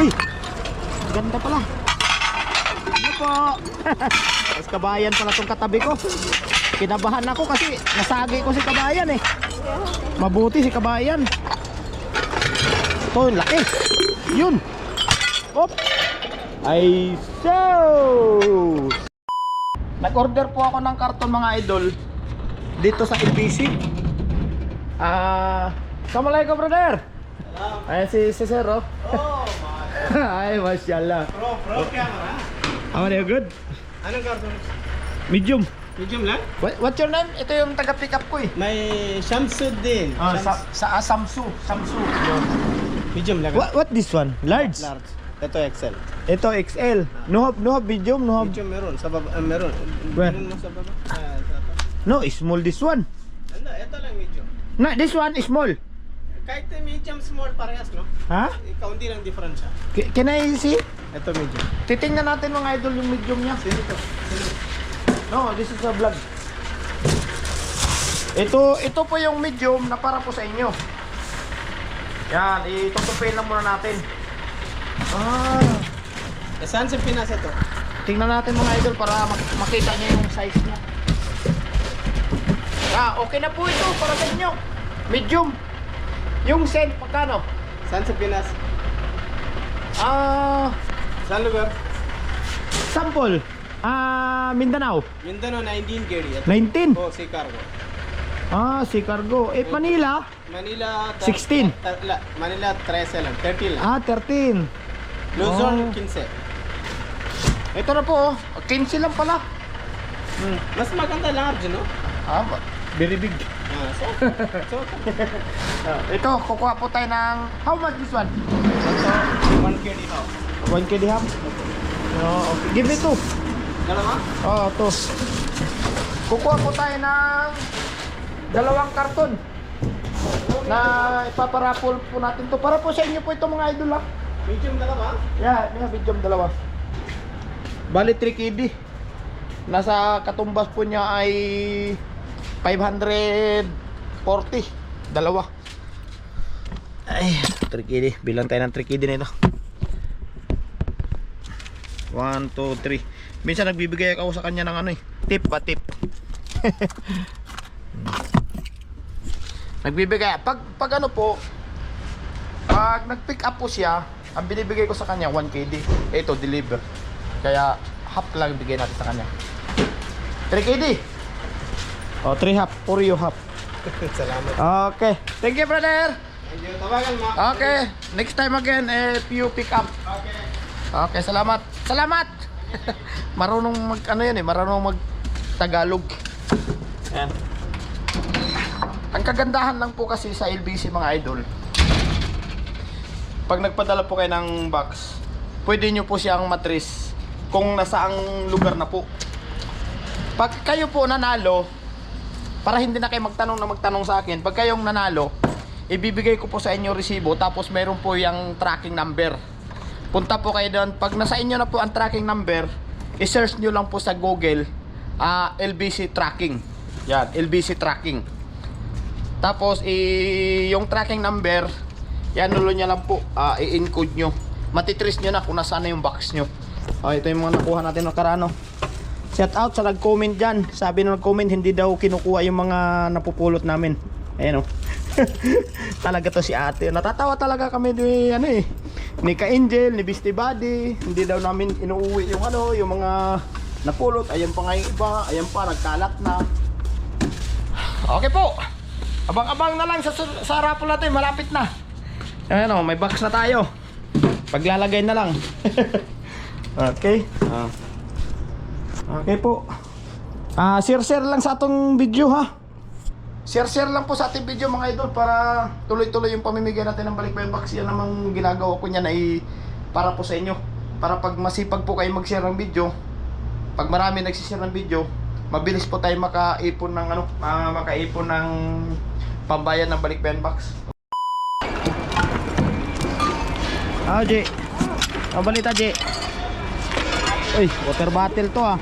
Uy! Ganda pala. Ano po? Mas kabayan pala tong katabi ko. Kinabahan ako kasi nasagi ko si kabayan eh. Mabuti si kabayan. Ito, yung laki. Yun. Op. Ay, so. Nag-order po ako ng karton mga idol dito sa LBC. Ah, Assalamualaikum brother. Ayan si, si Sir oh. Oh, Ay, mashallah. bro, bro, camera. How are you? Good? Anong karton? Medium. Medium lang? What, what's your name? Ito yung taga-pick up ko eh. May Shamsuddin. Ah, sa, Shams- sa ah, Samsu. Samsu. Medium lang. What, what this one? Large? Large. Ito XL. Ito XL. No have, no have medium, no have... Medium meron. Sa baba, ah, meron. Where? Meron mo sa baba. Ah, sa baba. No, small this one. Ano, ito lang medium. Na, this one is small. Kahit medium, small, parehas, no? Ha? Ikaw, hindi lang different siya. K- Can I see? Ito medium. Titingnan natin mga idol yung medium niya. Sino to? No, this is a vlog. Ito, ito po yung medium na para po sa inyo. Yan, itutupin lang muna natin. Ah, Eh, saan sa Pinas ito? tingnan natin mga idol para mak- makita niyo yung size niya. Ah, okay na po ito para sa inyo. Medium. Yung cent, magkano? Saan sa Pinas? Ah, Saan lugar? sample. Ah, Mindanao. Mindanao, 19 KD. Ito. 19. Oh, si Cargo. Ah, si Cargo. Eh, Manila. Manila... ta- 16. ta- la- Manila 13 lang. 30 lang. Ah, 13. Luzon, Oh. 15. Ito na po, oh. 15 lang pala. Hmm. Mas maganda large, no? Ah, ba- very big. Ah, so, so, Ah, ito, kukuha po tayo ng... How much this one? so, 1 KD now. 1 kg ham? Oh, okay. Give me two. Dalawa? Oh, to. Kukuha po tayo ng dalawang karton na ipaparapol po natin to. Para po sa inyo po ito mga idol ha. Medium dalawa? Yeah, yeah, video dalawa. Bali 3 kg. Nasa katumbas po niya ay 540. Dalawa. Ay, 3 kg. Bilang tayo ng 3 kg nito. 1, 2, 3. Minsan nagbibigay ako sa kanya ng ano eh. Tip pa tip. nagbibigay. Pag, pag ano po, pag nag-pick up po siya, ang binibigay ko sa kanya 1 KD. Ito, deliver. Kaya half lang bigay natin sa kanya. 3 Oh, 3 half. For you half. Salamat. Okay. Thank you, brother. Thank you. Tawagan mo. Okay. Next time again, if you pick up. Okay. Okay, salamat. Salamat! marunong mag, ano yan eh, marunong mag Tagalog. Ayan. Ang kagandahan lang po kasi sa LBC mga idol, pag nagpadala po kayo ng box, pwede nyo po siyang matris kung nasaang lugar na po. Pag kayo po nanalo, para hindi na kayo magtanong na magtanong sa akin, pag kayong nanalo, ibibigay ko po sa inyo resibo tapos meron po yung tracking number. Punta po kayo doon. Pag nasa inyo na po ang tracking number, i-search nyo lang po sa Google ah, LBC tracking. Yan, LBC tracking. Tapos, i yung tracking number, yan nulo niya lang po, ah, i-encode nyo. Matitrace nyo na kung nasaan na yung box nyo. Oh, ito yung mga nakuha natin ng karano. Shout out sa nag-comment dyan. Sabi na nag-comment, hindi daw kinukuha yung mga napupulot namin. Ayan o. talaga to si ate. Natatawa talaga kami ni, ano eh, ni Ka-Angel, ni Beastie Buddy. Hindi daw namin inuuwi yung ano, yung mga napulot. Ayan pa nga yung iba. Ayan pa, nagkalat na. Okay po. Abang-abang na lang sa, sa raffle natin. Malapit na. Ayan o, may box na tayo. Paglalagay na lang. okay. Ah. Okay po. Ah, share-share lang sa atong video ha. Share-share lang po sa ating video mga idol para tuloy-tuloy yung pamimigay natin ng balikbayan box. Yan namang ginagawa ko niyan ay para po sa inyo. Para pag masipag po kayo mag-share ng video, pag marami nagsishare ng video, mabilis po tayo makaipon ng ano, ah, makaipon ng pambayad ng balikbayan box. Ah, J. Ang balita, J. Uy, water bottle to ah.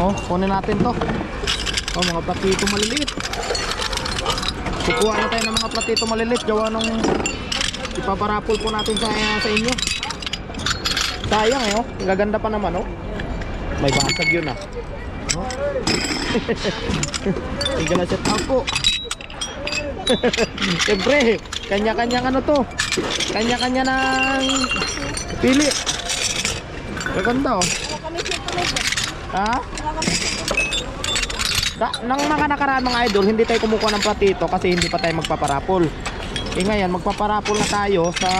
Oh, kunin natin to. Oh, mga platito maliliit. Kukuha na tayo ng mga platito maliliit. Gawa nung Ipaparapol po natin sa, sa inyo. Sayang eh, oh. Gaganda pa naman, oh. May basag yun, ah. Oh. Tingnan na set up po. Siyempre, kanya-kanyang ano to. Kanya-kanya ng pili. Gaganda, oh. Ha? Da, nang mga nakaraan mga idol, hindi tayo kumukuha ng platito kasi hindi pa tayo magpaparapol. Eh ngayon, magpaparapol na tayo sa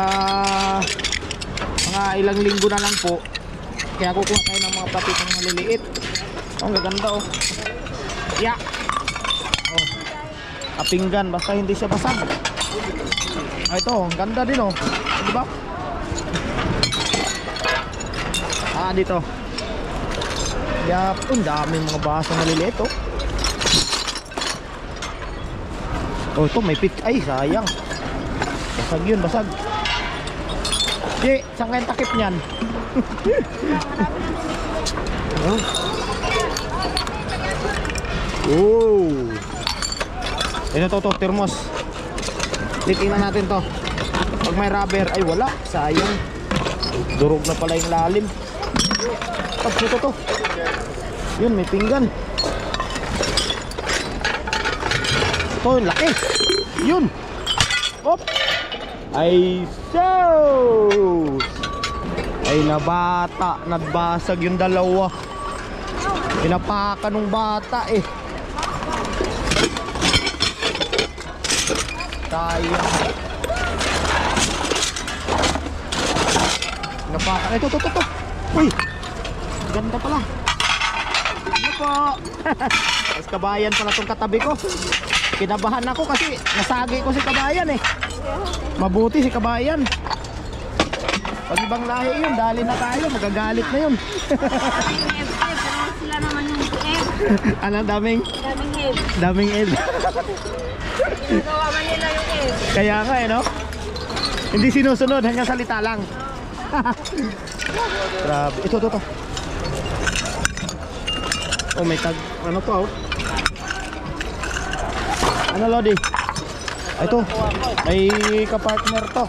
mga ilang linggo na lang po. Kaya kukuha tayo ng mga platito na maliliit. Oh, ang gaganda oh. Yeah. Oh. Kapinggan, basta hindi siya basag. Ah, ito, ang ganda din oh. Di ba? Ah, dito. Yap, ang daming mga baso maliliit oh. Oh, ito may pick. Ay, sayang. Basag yun, basag. Di, saan kayong takip niyan? oh. Oh. Ito to, to, thermos. Titingnan natin to. Pag may rubber, ay wala. Sayang. Durog na pala yung lalim. Pag ito to. Yun, may pinggan. Ito, yung laki. Yun. Op. Ay, so. Ay, nabata. Nagbasag yung dalawa. Pinapakan ng bata eh. Sayang. Pinapakan. Ito, ito, ito, ito. Uy. Ganda pala. Ano po? Mas kabayan pala tong katabi ko. Kinabahan ako kasi nasagi ko si kabayan eh. Mabuti si kabayan. Pag ibang lahi yun, dali na tayo, magagalit na yun. F, F, sila naman F. daming, Daming F. daming ed. Ginagawa man nila yung F. Kaya nga eh, no? Hindi sinusunod, hanggang salita lang. Grabe. Ito, ito, ito. Oh, may tag, ano to, oh. Ano, Lodi? Ah, Ito, may kapartner to.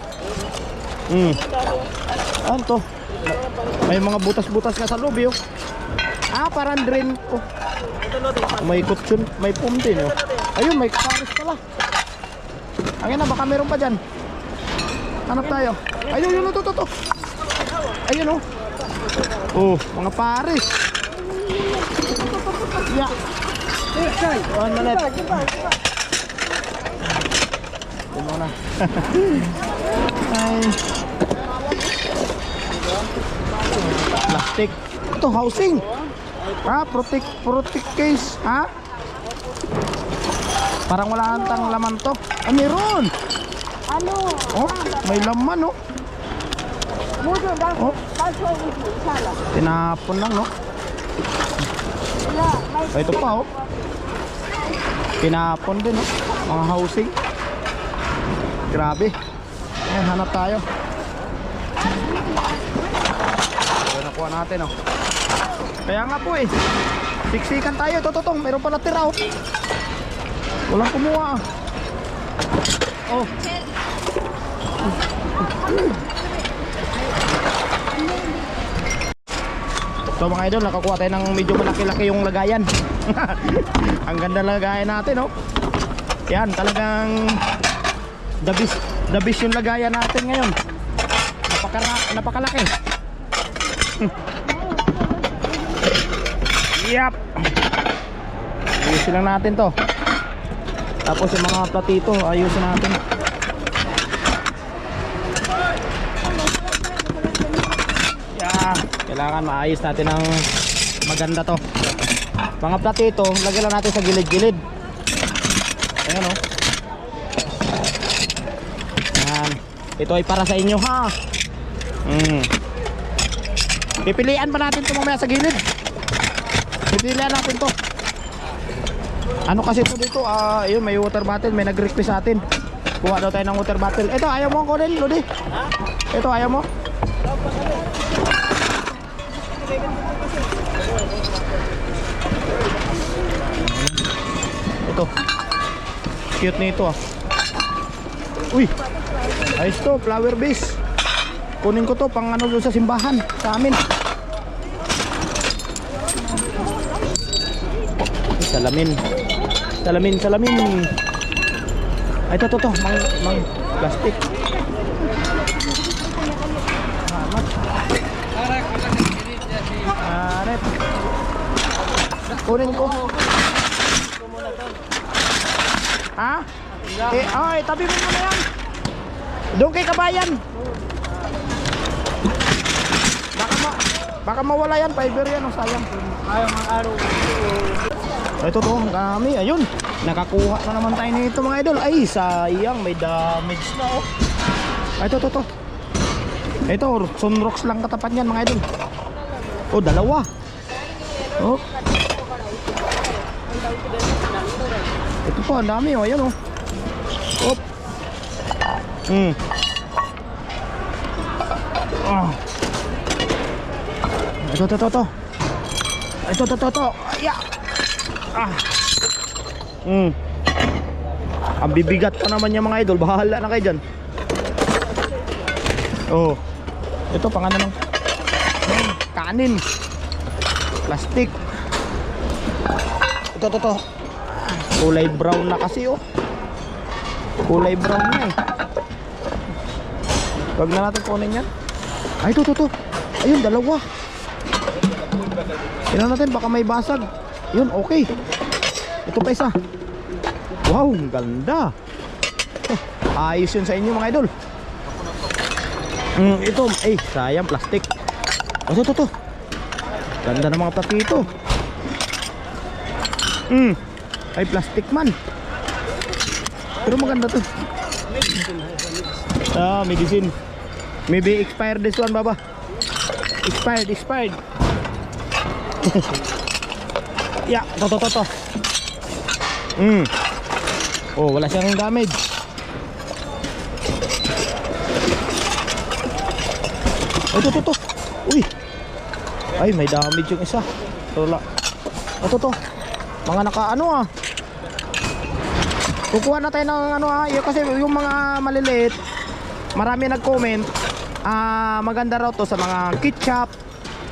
Hmm. Ano to? May mga butas-butas na sa loob, yun. Ah, parang drain. Oh. May kutsyon, may pum din, oh. Ayun, may pares pala. Ayun na, baka meron pa dyan. Hanap tayo. Ayun, yun, ito, ito, ito. Ayun, oh. Oh, mga pares. Yeah. One minute. Yun muna. Ay. Plastic. Ito, housing. Ha? Protect, protect case. Ha? Parang wala tang laman to. Ah, meron. Ano? Oh, may laman, oh. Mudo daw. Oh. Tinapon lang, no? Oh, ito pa, oh. Pinapon din, oh. Mga housing. Grabe. Ayan, hanap tayo. Ayan, nakuha natin, oh. Kaya nga po, eh. Siksikan tayo. Ito, ito, ito. Meron pala tira, oh. Walang kumuha, ah. Oh. So mga idol, nakakuha tayo ng medyo malaki-laki yung lagayan. Ang ganda lagayan natin, oh. Yan, talagang the best, the best yung lagayan natin ngayon. Napaka, napakalaki. yep. Ayusin lang natin to. Tapos yung mga platito, ayusin natin. Yeah, kailangan maayos natin ng maganda to. Mga platito, lagyan lang natin sa gilid-gilid. Ayan oh. Yan. Ito ay para sa inyo ha. Mm. Pipilian pa natin ito mamaya sa gilid. Pipilian natin to. Ano kasi ito dito? Ah, yun, may water bottle, may nag-request sa atin. Kuha daw tayo ng water bottle. Ito, ayaw mo kunin, Lodi? Ito, ayaw mo? Ito. Cute nito ah. Uy. Ayos to, flower base. Kunin ko to pang ano sa simbahan sa amin. Salamin. Salamin, salamin. Ay, ito, ito, ito. Mang, mang plastic. Salamat. Aret. Kunin ko. Ha? Eh, ay, tabi mo muna yan. Doon kay kabayan. Baka ma baka mawala yan, fiber yan, oh, sayang. Ayaw mga araw. Ito to, ang dami. Ayun, nakakuha na naman tayo nito mga idol. Ay, sayang, may damage na oh. Ito, ito, ito. Ito, sunrocks lang katapat yan mga idol. Oh, dalawa. Oh. Ito po, ang dami oh. Ayan oh. Op. Hmm. Ah. Ito, ito, ito, ito. Ito, ito, ito, ito. Ah. Hmm. Ang bibigat pa naman yung mga idol. Bahala na kayo dyan. Oh. Ito pang ano ng kanin. Plastic. Ito, ito, ito. Kulay brown na kasi oh. Kulay brown na eh. Huwag na natin kunin yan. Ay, ito, ito, ito. Ayun, dalawa. Tingnan natin, baka may basag. Yun, okay. Ito pa isa. Wow, ganda. Ayos yun sa inyo mga idol. Mm, ito, eh, sayang plastic. Oh, ito, ito, ito. Ganda ng mga plastic ito. Mm, ay plastic man. Pero maganda to. Ah, medicine. Maybe expired this one, baba. Expired, expired. yeah, to, to, to, to. Mm. Oh, wala siyang damage. Ito, ito, ito. Uy. Ay, may damage yung isa. Wala. Ito, to. Mga naka, ano ah. Kukuha na tayo ng ano ah. Yung, kasi yung mga maliliit, marami nag-comment. Ah, maganda raw to sa mga ketchup,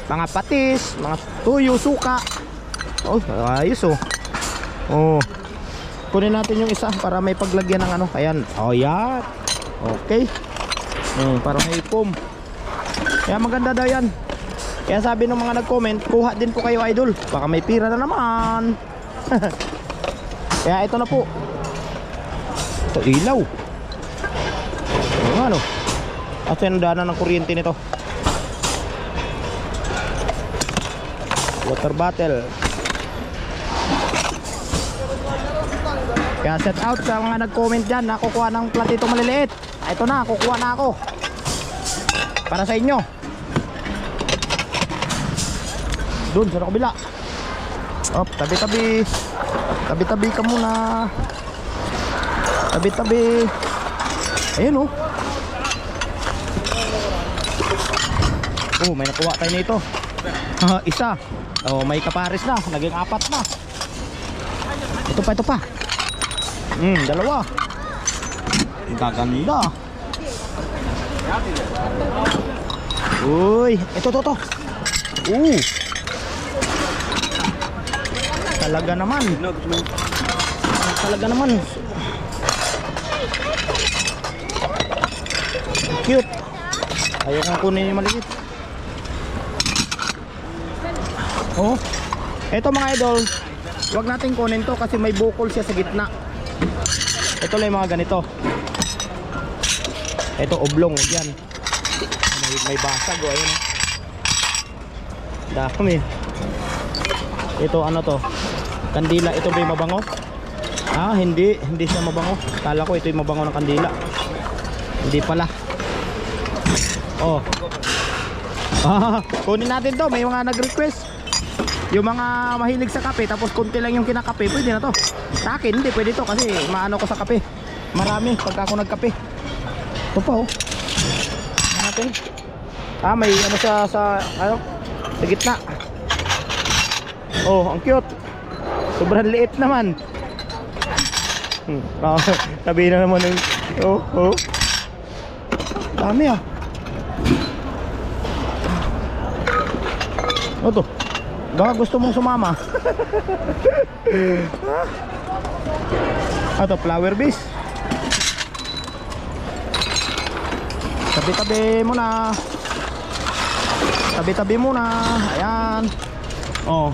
mga patis, mga tuyo, suka. Oh, ayos oh. Oh. Kunin natin yung isa para may paglagyan ng ano. Ayan. Oh, yan. Okay. Hmm, para may foam. Kaya maganda daw yan. Kaya sabi ng mga nag-comment, kuha din po kayo idol. Baka may pira na naman. Kaya ito na po. Ito ilaw. Ano? At yung daanan ng kuryente nito. Water bottle. Kaya set out sa mga nag-comment dyan na kukuha ng platito maliliit. Ah, Ito na, kukuha na ako. Para sa inyo. Doon sa kabila. Op, tabi-tabi. Tabi-tabi ka muna. Tabi-tabi. Ayun oh. Oh, may nakuha tayo nito. Ah, isa. Oh, may kapares na. Naging apat na. Ito pa, ito pa. Hmm, dalawa. Gaganda. Uy, ito, ito, ito. Uh. Talaga naman. Talaga naman. Cute. Ayaw kong kunin yung maliit. Oh. Ito mga idol, wag natin kunin to kasi may bukol siya sa gitna. Ito lang yung mga ganito. Ito oblong, yan. May, may basag oh, ayun. oh. Dami. Ito ano to? Kandila, ito ba yung mabango? Ah, hindi, hindi siya mabango. Kala ko ito yung mabango ng kandila. Hindi pala. Oh. Ah, kunin natin to. May mga nag-request. Yung mga mahilig sa kape tapos konti lang yung kinakape, pwede na to. Sa akin, hindi pwede to kasi maano ko sa kape. Marami pagka ako nagkape. Ito pa oh. Natin? Ah, may ano sa sa ano? Sa gitna. Oh, ang cute. Sobrang liit naman. Hmm. Oh, sabi na naman ng oh, oh. Dami ah. Ano to? Baka gusto mong sumama. Ano to? Flower base. Tabi-tabi mo na. Tabi-tabi mo na. Ayan. Oh.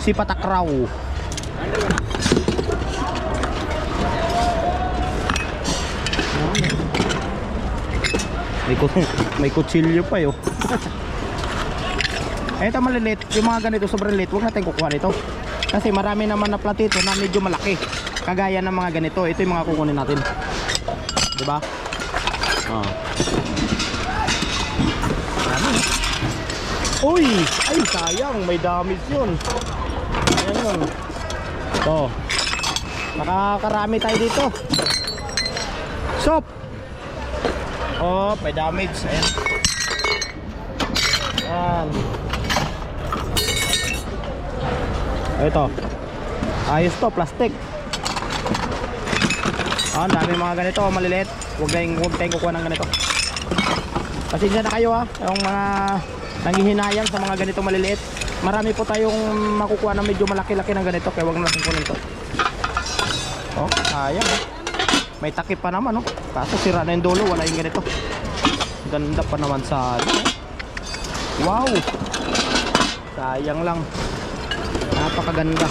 Si Patakraw. May, may kutsilyo pa yo. Ito maliliit, yung mga ganito sobrang liit, huwag natin kukuha nito. Kasi marami naman na platito na medyo malaki. Kagaya ng mga ganito, ito yung mga kukunin natin. ba? Oh. Marami. Uy! Ay, sayang, may damage 'yun. Ayan yun. Ito. Nakakarami tayo dito. Oh, may damage. Ayan. Ayan. Ito. Ayos to, plastic. Ah, dami mga ganito, maliliit. Huwag tayong, huwag tayong kukuha ng ganito. Pasensya na kayo ha, yung mga nanghihinayang sa mga ganito maliliit. Marami po tayong makukuha na medyo malaki-laki ng ganito, kaya huwag na natin kunin to. Oh, sayang ha. May takip pa naman, no? Kaso sira na yung dulo, wala yung ganito. Ganda pa naman sa ano, eh. Wow! Sayang lang. Napakaganda.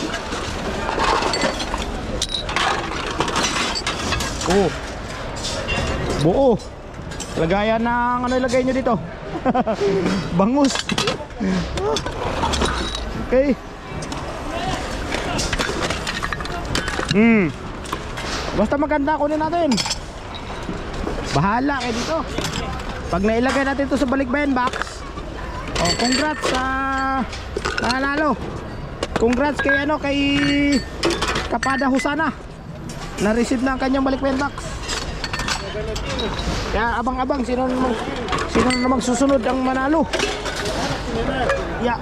Oh. Buo. Lagayan ng ano ilagay nyo dito? Bangus. okay. Hmm. Basta maganda kunin natin. Bahala kayo dito. Pag nailagay natin to sa balikbayan box, oh, congrats sa nanalo. Congrats kay ano kay Kapada Husana. Na-receive na ang kanyang balikbayan box. Kaya abang-abang sino namang sino namang susunod ang manalo. Ya.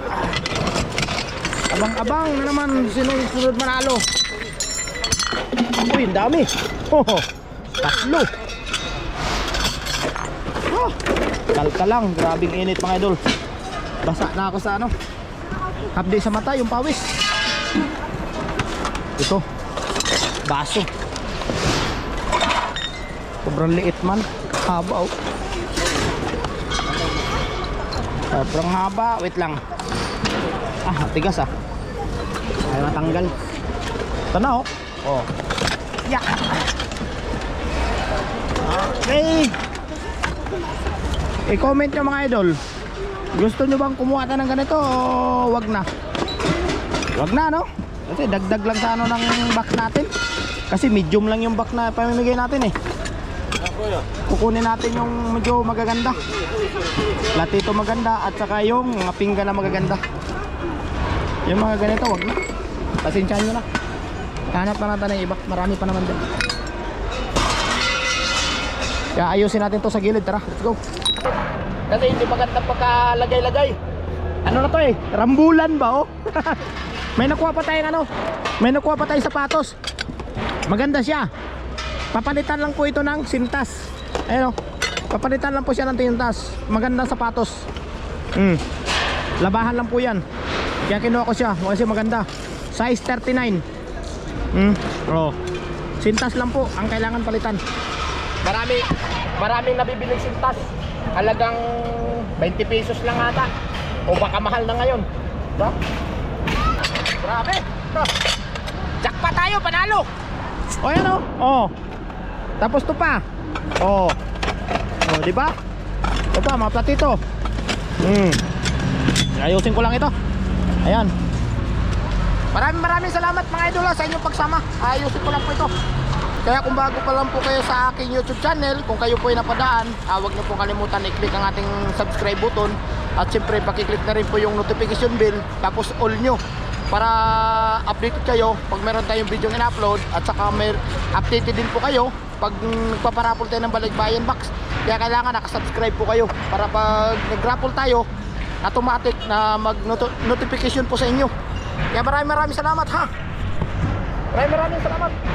Abang-abang na naman sino susunod manalo. Uy, ang dami. Tatlo. Oh, kalka lang. Grabing init mga idol. Basa na ako sa ano. Half day sa mata, yung pawis. Ito. Baso. Sobrang liit man. Haba oh. Sobrang haba. Wait lang. Ah, tigas ah. Ay matanggal. Ito na oh. Oh. Yeah. Okay. I-comment nyo mga idol. Gusto nyo bang kumuha tayo ng ganito o wag na? Wag na no? Kasi dagdag lang sa ano ng back natin. Kasi medium lang yung back na pamimigay natin eh. Kukunin natin yung medyo magaganda. Latito maganda at saka yung mga pinggan na magaganda. Yung mga ganito wag na. Pasensyahan nyo na. Hanap na natin ng iba. Marami pa naman din. Kaya ayusin natin to sa gilid. Tara, let's go. Kasi hindi maganda pagkalagay-lagay. Ano na to eh? Rambulan ba oh? May nakuha pa tayong ano? May nakuha pa tayong sapatos. Maganda siya. Papalitan lang po ito ng sintas. Ayun oh. Papalitan lang po siya ng sintas. Magandang sapatos. Hmm. Labahan lang po yan. Kaya kinuha ko siya kasi maganda. Size 39. Hmm. Oh. Sintas lang po ang kailangan palitan. Marami, maraming nabibiling sintas. Halagang 20 pesos lang ata. O baka mahal na ngayon. Diba? Grabe. Huh. Jackpot tayo, panalo. O yan o. Oh. Tapos to pa. Oh. Oh, di ba? Ito pa, mga platito. Hmm. Ayusin ko lang ito. Ayan. Maraming maraming salamat mga idol sa inyong pagsama. Ayusin ko lang po ito. Kaya kung bago pa lang po kayo sa aking YouTube channel, kung kayo po ay napadaan, ah, huwag niyo po kalimutan i-click ang ating subscribe button. At siyempre pakiclick na rin po yung notification bell tapos all nyo para updated kayo pag meron tayong video in-upload at saka may updated din po kayo pag nagpaparapol tayo ng balikbayan box. Kaya kailangan nakasubscribe po kayo para pag nag-raffle tayo automatic na mag notification po sa inyo. Kaya maraming maraming salamat ha? Maraming maraming salamat